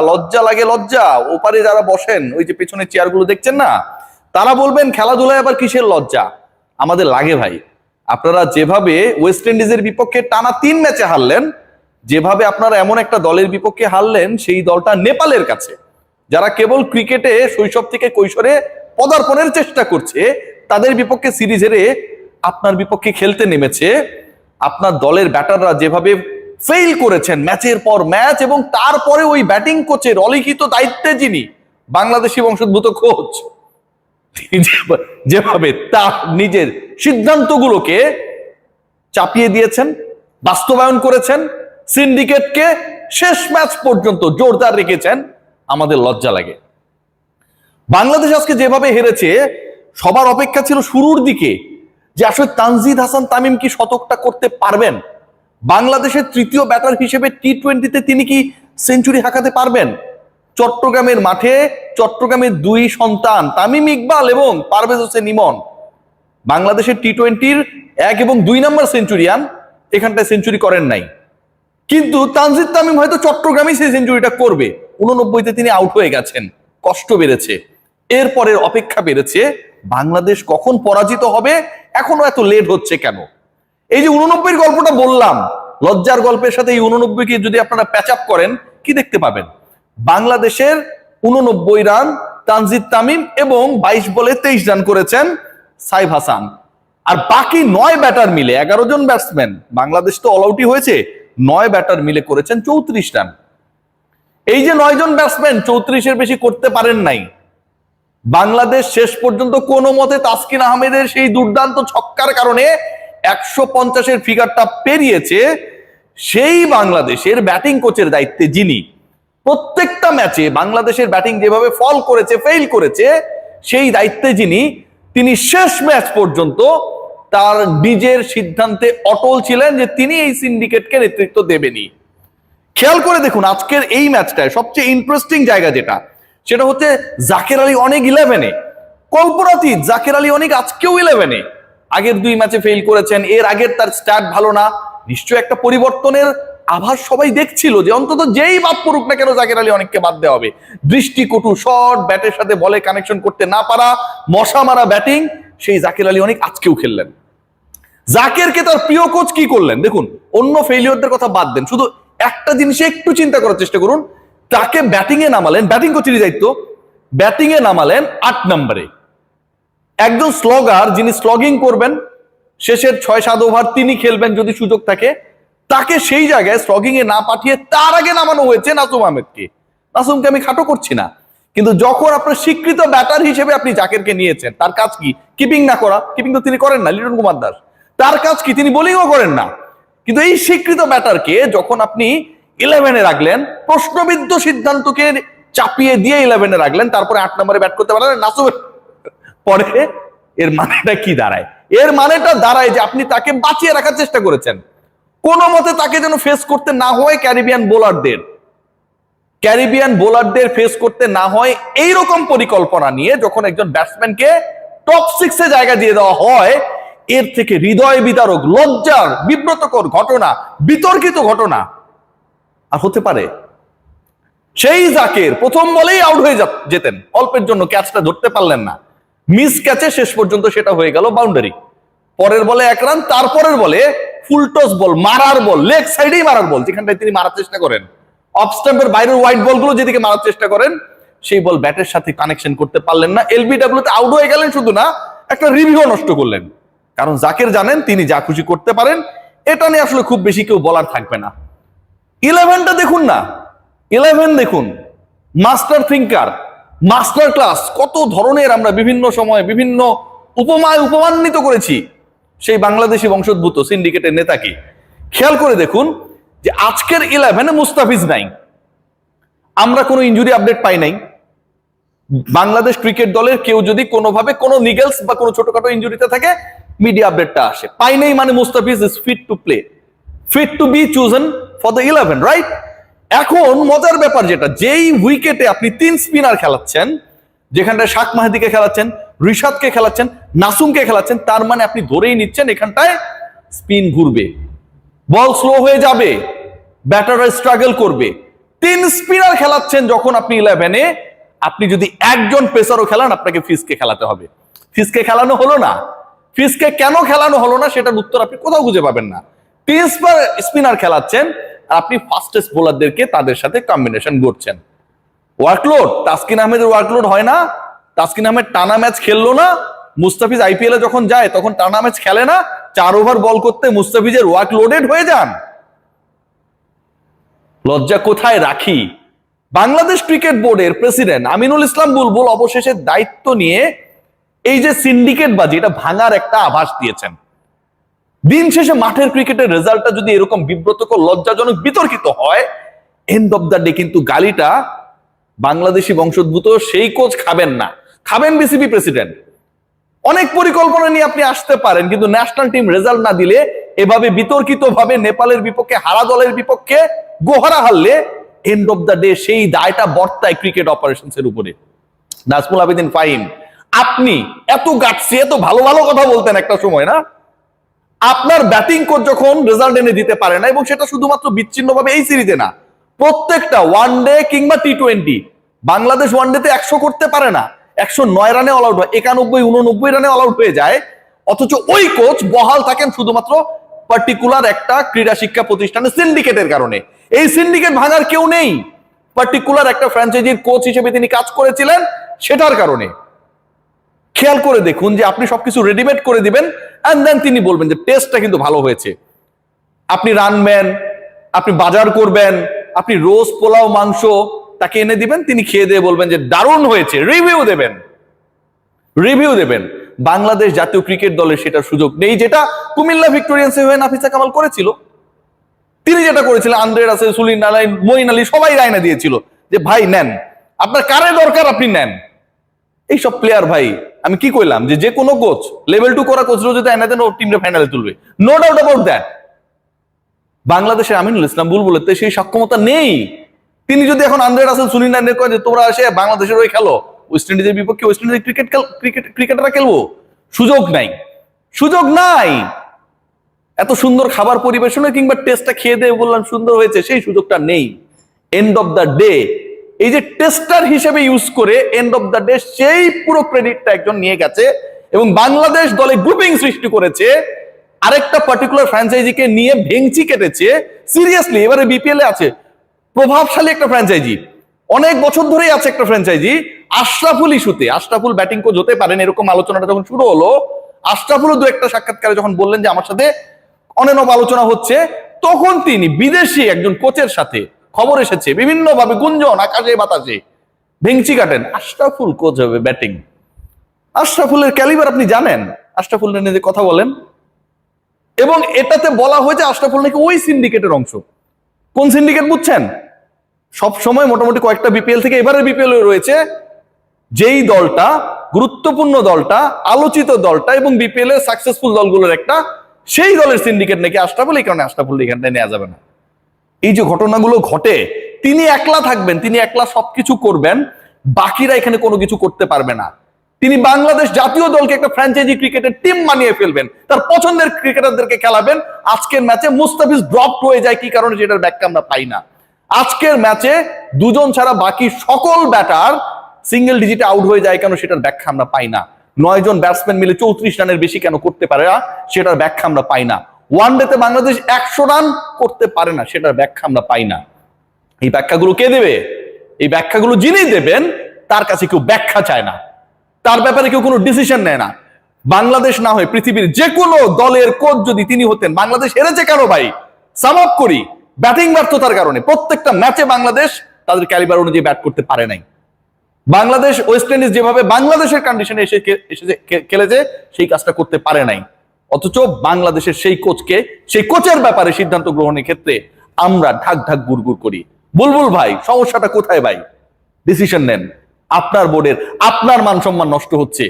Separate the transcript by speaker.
Speaker 1: লজ্জা লাগে, লজ্জা। ওপারে যারা বসেন, ওই যে পেছনে চেয়ারগুলো দেখছেন না, তারা বলবেন, খেলাধুলায় আবার কিসের লজ্জা? আমাদের লাগে ভাই। আপনারা যেভাবে ওয়েস্ট ইন্ডিজের বিপক্ষে টানা তিন ম্যাচে হারলেন, যেভাবে আপনারা এমন একটা দলের বিপক্ষে হারলেন, সেই দলটা নেপালের কাছে। যারা কেবল ক্রিকেটে, শৈশব থেকে কৈশোরে পদার্পণের চেষ্টা করছে, তাদের বিপক্ষে সিরিজ হেরে আপনার বিপক্ষে খেলতে নেমেছে। আপনার দলের ব্যাটাররা যেভাবে ফেল করেছেন ম্যাচের পর ম্যাচ এবং তারপরে ওই ব্যাটিং কোচের অলিখিত দায়িত্বে যিনি বাংলাদেশি বংশোদ্ভূত কোচ যেভাবে তার নিজের সিদ্ধান্তগুলোকে চাপিয়ে দিয়েছেন, বাস্তবায়ন করেছেন সিন্ডিকেটকে শেষ ম্যাচ পর্যন্ত জোরদার রেখেছেন, আমাদের লজ্জা লাগে। বাংলাদেশ আজকে যেভাবে হেরেছে, সবার অপেক্ষা ছিল শুরুর দিকে যে আসলে তানজিদ হাসান তামিম কি শতকটা করতে পারবেন? বাংলাদেশের তৃতীয় ব্যাটার হিসেবে টি টোয়েন্টিতে তিনি কি সেঞ্চুরি হাঁকাতে পারবেন? চট্টগ্রামের মাঠে চট্টগ্রামের দুই সন্তান তামিম ইকবাল এবং পারভেজ হোসেন ইমন। বাংলাদেশের টি টোয়েন্টির এক এবং দুই নম্বর সেঞ্চুরিয়ান এখানটায় সেঞ্চুরি করেন নাই। কিন্তু তানজিদ তামিম হয়তো চট্টগ্রামেই সেই সেঞ্চুরিটা করবে। উননব্বইতে তিনি আউট হয়ে গেছেন। কষ্ট বেড়েছে। এরপরের অপেক্ষা বেড়েছে, বাংলাদেশ কখন পরাজিত হবে? এখনও এত লেট হচ্ছে কেন? এই যে উননব্বইয়ের গল্পটা বললাম, লজ্জার গল্পের সাথে এই উননব্বইকে যদি আপনারা প্যাচ আপ করেন, কি দেখতে পাবেন? বাংলাদেশের উননব্বই রান তানজিদ তামিম এবং বাইশ বলে তেইশ রান করেছেন সাইফ হাসান। আর বাকি নয় ব্যাটার মিলে, এগারো জন ব্যাটসম্যান বাংলাদেশ তো অল আউটই হয়েছে, নয় ব্যাটার মিলে করেছেন চৌত্রিশ রান। এই যে নয় জন ব্যাটসম্যান চৌত্রিশের বেশি করতে পারেন নাই। বাংলাদেশ শেষ পর্যন্ত কোনো মতে তাসকিন আহমেদের সেই দুর্দান্ত ছক্কার কারণে একশো পঞ্চাশের ফিগারটা পেরিয়েছে সেই বাংলাদেশের ব্যাটিং কোচের দায়িত্বে যিনি প্রত্যেকটা ম্যাচে বাংলাদেশের ব্যাটিং যেভাবে ফল করেছে ফেল করেছে, সেই দায়িত্বে যিনি, তিনি শেষ ম্যাচ পর্যন্ত তার নিজের সিদ্ধান্তে অটল ছিলেন যে তিনি এই সিন্ডিকেটকে নেতৃত্ব দেবেনই। খেয়াল করে দেখুন, আজকের এই ম্যাচটায় সবচেয়ে ইন্টারেস্টিং জায়গা যেটা, সেটা হচ্ছে জাকের আলী অনেক ইলেভেনে কল্পনাতীত, জাকের আলী অনেক আজকেও ইলেভেনে আগের দুই ম্যাচে ফেল করেছেন, এর আগের তার স্টার্ট ভালো না। নিশ্চয় একটা পরিবর্তনের আভাস সবাই দেখছিল যে অন্তত যেই বাদ পড়ুক না কেন জাকের আলী অনেককে বাদ দেওয়া হবে। দৃষ্টি কটু শট ব্যাটের সাথে বলে কানেকশন করতে না পারা, মশা মারা ব্যাটিং সেই জাকের আলী অনেক আজকেও খেললেন। জাকেরকে তার প্রিয় কোচ কি করলেন? দেখুন, অন্য ফেলিওরদের কথা বাদ দেন। শুধু একটা জিনিসে একটু চিন্তা করার চেষ্টা করুন, তাকে ব্যাটিং এ নামালেন ব্যাটিং কোচেরই দায়িত্ব? ব্যাটিং এ নামালেন আট নম্বরে। একজন স্লগার যিনি স্লগিং করবেন, শেষের ছয়, সাত ওভার তিনি খেলবেন যদি সুযোগ থাকে, তাকে সেই জায়গায় স্লগিং এ না পাঠিয়ে তার আগে নামানো হয়েছে নাসুম আহমেদকে। নাসুমকে আমি খাটো করছি না। কিন্তু যখন আপনার স্বীকৃত ব্যাটার হিসেবে আপনি জাকেরকে নিয়েছেন, তার কাজ কি? কিপিং না করা? কিপিং তো তিনি করেন না, লিটন কুমার দাস। তার কাজ কি? তিনি বোলিংও করেন না। কিন্তু এই স্বীকৃত ব্যাটারকে যখন আপনি ইলেভেনে রাখলেন, প্রশ্নবিদ্ধ সিদ্ধান্তকে চাপিয়ে দিয়ে ইলেভেনে রাখলেন, তারপরে আট নম্বরে ব্যাট করতে পারলেন, নাসুমের পরে এর মানেটা কি দাঁড়ায়? এর মানেটা দাঁড়ায় যে আপনি তাকে বাঁচিয়ে রাখার চেষ্টা করেছেন। কোনো মতে তাকে যেন ফেস করতে না হয় ক্যারিবিয়ান বোলারদের। ক্যারিবিয়ান বোলারদের ফেস করতে না হয় এইরকম পরিকল্পনা নিয়ে যখন একজন ব্যাটসম্যানকে টপ সিক্সে জায়গা দিয়ে দেওয়া হয়, এর থেকে হৃদয় বিদারক, লজ্জার, বিব্রতকর ঘটনা, বিতর্কিত ঘটনা আর হতে পারে। সেই জাকের প্রথম বলেই আউট হয়ে যেতেন। অল্পের জন্য ক্যাচটা ধরতে পারলেন না। মিস ক্যাচে শেষ পর্যন্ত সেটা হয়ে গেল বাউন্ডারি পরের বলে এক রান তারপরের বলে ফুলটস বল মারার বল লেগ সাইডেই মারার বল যেখানটায় তিনি মারার চেষ্টা করেন। অফ স্টাম্পের বাইরের হোয়াইট বলগুলো যেদিকে মারার চেষ্টা করেন, সেই বল ব্যাটের সাথে কানেকশন করতে পারলেন না। এলবিডব্লিউ তে আউট হয়ে গেলেন শুধু না, একটা রিভিউ নষ্ট করলেন। কারণ জাকের জানেন, তিনি যা খুশি করতে পারেন, এটা নিয়ে আসলে খুব বেশি কেউ বলার থাকবে না। ইলেভেনটা দেখুন না। ইলেভেন দেখুন। মাস্টার থিঙ্কার মাস্টার ক্লাস কত ধরনের আমরা বিভিন্ন সময় বিভিন্ন উপমায় উপমান্বিত করেছি। সেই বাংলাদেশি বংশোদ্ভূত সিন্ডিকেটের নেতাকে খেয়াল করে দেখুন যে আজকের ইলেভেনে মুস্তাফিজ নাই। আমরা কোনো ইনজুরি আপডেট পাই নাই। বাংলাদেশ ক্রিকেট দলের কেউ যদি কোনোভাবে কোনো নিগেলস বা কোনো ছোটখাটো ইঞ্জুরিতে থাকে মিডিয়া আপডেটটা আসে। পাই নাই মানে Mustafiz is fit to play fit to be chosen for the eleven right এখন মজার ব্যাপার যেটা, যেই উইকেটে আপনি তিন স্পিনার খেলাচ্ছেন, যেখানটায় শাক মাহাদিকে খেলাচ্ছেন, রিশাদকে খেলাচ্ছেন, নাসুমকে খেলাচ্ছেন, তার মানে আপনি ধরেই নিচ্ছেন এখানটায় স্পিন ঘুরবে। বল স্লো হয়ে যাবে ব্যাটাররা স্ট্রাগল করবে। তিন স্পিনার খেলাচ্ছেন যখন আপনি ইলেভেনে আপনি যদি একজন পেসারও খেলান, আপনাকে ফিসকে খেলাতে হবে। ফিসকে খেলানো হলো না। ফিসকে কেন খেলানো হলো না, সেটার উত্তর আপনি কোথাও খুঁজে পাবেন না। তিন স্পিনার খেলাচ্ছেন আপনি ফাস্টেস্ট বোলারদেরকে তাদের সাথে কম্বিনেশন করছেন ওয়ার্কলোড তাসকিন আহমেদের ওয়ার্কলোড হয় না, তাসকিন আহমেদ টানা ম্যাচ খেললো না, মুস্তাফিজ আইপিএল এ যখন যায়, তখন টানা ম্যাচ খেলে না, চার ওভার বল করতে মুস্তাফিজের ওয়ার্কলোডেড হয়ে যান। লজ্জা কোথায় রাখি? বাংলাদেশ ক্রিকেট বোর্ডের প্রেসিডেন্ট আমিনুল ইসলাম বুলবুল অবশেষে দায়িত্ব নিয়ে এই যে সিন্ডিকেট বাজি, এটা ভাঙার একটা আভাস দিয়েছেন। দিন শেষে মাঠের ক্রিকেটের রেজাল্টটা যদি এরকম বিব্রতকর, লজ্জাজনক, বিতর্কিত হয় এন্ড অব দ্য ডে কিন্তু গালিটা বাংলাদেশি বংশোদ্ভূত সেই কোচ খাবেন না। খাবেন বিসিবি প্রেসিডেন্ট অনেক পরিকল্পনা নিয়ে আপনি আসতে পারেন, কিন্তু ন্যাশনাল টিম রেজাল্ট না দিলে এভাবে বিতর্কিত ভাবে নেপালের বিপক্ষে, হারা দলের বিপক্ষে গোহারা হারলে এন্ড অব দ্য ডে সেই দায়টা বর্তায় ক্রিকেট অপারেশনস এর উপরে। নাজমুল আবেদিন ফাহিম, আপনি এত গাটছি, এত ভালো ভালো কথা বলতেন একটা সময়, না? আপনার ব্যাটিং কোচ যখন রেজাল্ট এনে দিতে পারে না, এবং সেটা শুধুমাত্র বিচ্ছিন্নভাবে এই সিরিজে না, প্রত্যেকটা ওয়ান ডে কিংবা টি টোয়েন্টি বাংলাদেশ ওয়ান ডেতে একশো করতে পারে না, একশো নয় রানে অল আউট হয়, একানব্বই, উননব্বই রানে অল আউট হয়ে যায়, অথচ ওই কোচ বহাল থাকেন শুধুমাত্র পার্টিকুলার একটা ক্রীড়া শিক্ষা প্রতিষ্ঠানে সিন্ডিকেটের কারণে। এই সিন্ডিকেট ভাঙার কেউ নেই পার্টিকুলার একটা ফ্র্যাঞ্চাইজির কোচ হিসেবে তিনি কাজ করেছিলেন, সেটার কারণে। খেয়াল করে দেখুন যে আপনি সবকিছু রেডিমেড করে দিবেন অ্যান্ড দেন তিনি বলবেন যে টেস্টটা কিন্তু ভালো হয়েছে। আপনি রানবেন, আপনি বাজার করবেন, আপনি রোজ পোলাও, মাংস তাকে এনে দিবেন, তিনি খেয়ে দিয়ে বলবেন যে, দারুণ হয়েছে। রিভিউ দেবেন। রিভিউ দেবেন। বাংলাদেশ জাতীয় ক্রিকেট দলের সেটা সুযোগ নেই, যেটা কুমিল্লা ভিক্টোরিয়ান্সে হয়ে নাফিসা কামাল করেছিল। তিনি যেটা করেছিলেন, আন্দ্রে রাসেল, সুলিন নারায়ণ মঈন আলী সবাই রায়না দিয়েছিল যে, ভাই, নেন। আপনার কারে দরকার, আপনি নেন। এইসব প্লেয়ার ভাই, আমি কি কইলাম যে যে কোনো কোচ লেভেল টু করা কোচরাও যদি এনে দেন, ও টিমটা ফাইনালে তুলবে। নো ডাউট অ্যাবাউট দ্যাট বাংলাদেশের আমিনুল ইসলাম বুলবুলের তো সেই সক্ষমতা নেই। তিনি যদি এখন আন্দ্রে রাসেল, সুনীল নাইনের কয় যে, তোমরা এসে বাংলাদেশের ওই খেলো ওয়েস্ট ইন্ডিজের বিপক্ষে ওয়েস্ট ইন্ডিজের ক্রিকেট ক্রিকেট ক্রিকেটাররা খেলব। সুযোগ নাই। সুযোগ নাই। এত সুন্দর খাবার পরিবেশনে কিংবা টেস্টটা খেয়ে দিয়ে বললাম সুন্দর হয়েছে, সেই সুযোগটা নেই। এন্ড অফ দ্য ডে এই যে টেস্টার হিসেবে ইউজ করে এন্ড অফ দ্য ডে সেই পুরো ক্রেডিটটা একজন নিয়ে গেছে এবং বাংলাদেশ দলে গ্রুপিং সৃষ্টি করেছে। আরেকটা পার্টিকুলার ফ্র্যাঞ্চাইজিকে নিয়ে ভেঙচি কেটেছে। সিরিয়াসলি এবারে বিপিএল এ আছে। প্রভাবশালী একটা ফ্র্যাঞ্চাইজি অনেক বছর ধরেই আছে একটা ফ্র্যাঞ্চাইজি আশরাফুল ইস্যুতে, আশরাফুল ব্যাটিং কোচ হতে পারেন, এরকম আলোচনাটা যখন শুরু হলো, আশরাফুলও দু একটা সাক্ষাৎকারে যখন বললেন যে আমার সাথে অনেনব আলোচনা হচ্ছে, তখন তিনি বিদেশি একজন কোচের সাথে খবর এসেছে বিভিন্ন ভাবে গুঞ্জন, আকাশে বাতাসে ভেংচি কাটেন। আশরাফুল কোচ হবে ব্যাটিং। আশরাফুলের ক্যালিবার আপনি জানেন, আশরাফুল নিয়ে কথা বলেন। এবং এটাতে বলা হয়েছে আশরাফুল নাকি ওই সিন্ডিকেটের অংশ। কোন সিন্ডিকেট বুঝছেন? সব সময় মোটামুটি কয়েকটা বিপিএল থেকে এবারে বিপিএল রয়েছে। যেই দলটা, গুরুত্বপূর্ণ দলটা, আলোচিত দলটা এবং বিপিএল এর সাকসেসফুল দলগুলোর একটা, সেই দলের সিন্ডিকেট নাকি আশরাফুল, এই কারণে আশরাফুল এখানটায় নেওয়া যাবে না। এই যে ঘটনাগুলো ঘটে, তিনি একলা থাকবেন, তিনি একলা সবকিছু করবেন, বাকিরা এখানে কোনো কিছু করতে পারবে না। তিনি বাংলাদেশ জাতীয় দলকে একটা ফ্র্যাঞ্চাইজি ক্রিকেটের টিম বানিয়ে ফেলবেন, তার পছন্দের ক্রিকেটারদেরকে খেলাবেন। আজকের ম্যাচে মুস্তাফিজ ড্রপ হয়ে যায়, কি কারণে যেটার ব্যাখ্যা আমরা পাই না। আজকের ম্যাচে দুজন ছাড়া বাকি সকল ব্যাটার সিঙ্গেল ডিজিটে আউট হয়ে যায় কেন সেটার ব্যাখ্যা আমরা পাই না। নয় জন ব্যাটসম্যান মিলে চৌত্রিশ রানের বেশি কেন করতে পারে না, সেটার ব্যাখ্যা আমরা পাই না। ওয়ান ডেতে বাংলাদেশ একশো রান করতে পারে না, সেটার ব্যাখ্যা আমরা পাই না। এই ব্যাখ্যাগুলো কে দেবে? এই ব্যাখ্যাগুলো যিনি দেবেন, তার কাছে কেউ ব্যাখ্যা চায় না। তার ব্যাপারে কেউ কোনো ডিসিশন নেয় না। বাংলাদেশ না হয়ে পৃথিবীর যে কোনো দলের কোচ যদি তিনি হতেন, বাংলাদেশ হেরেছে কেন ভাই? সাম করি। ব্যাটিং ব্যর্থতার কারণে প্রত্যেকটা ম্যাচে বাংলাদেশ তাদের ক্যালিবার অনুযায়ী ব্যাট করতে পারে নাই। বাংলাদেশ ওয়েস্ট ইন্ডিজ যেভাবে বাংলাদেশের কন্ডিশনে এসে এসেছে খেলেছে, সেই কাজটা করতে পারে নাই। অথচ বাংলাদেশের সেই কোচকে, সেই কোচের ব্যাপারে সিদ্ধান্ত গ্রহণের ক্ষেত্রে আমরা ঢাক ঢাক গুড়গুড় করি। বুলবুল ভাই, সমস্যাটা কোথায় ভাই? ডিসিশন নেন। আপনার বোর্ডের আপনার মান সম্মান নষ্ট হচ্ছে।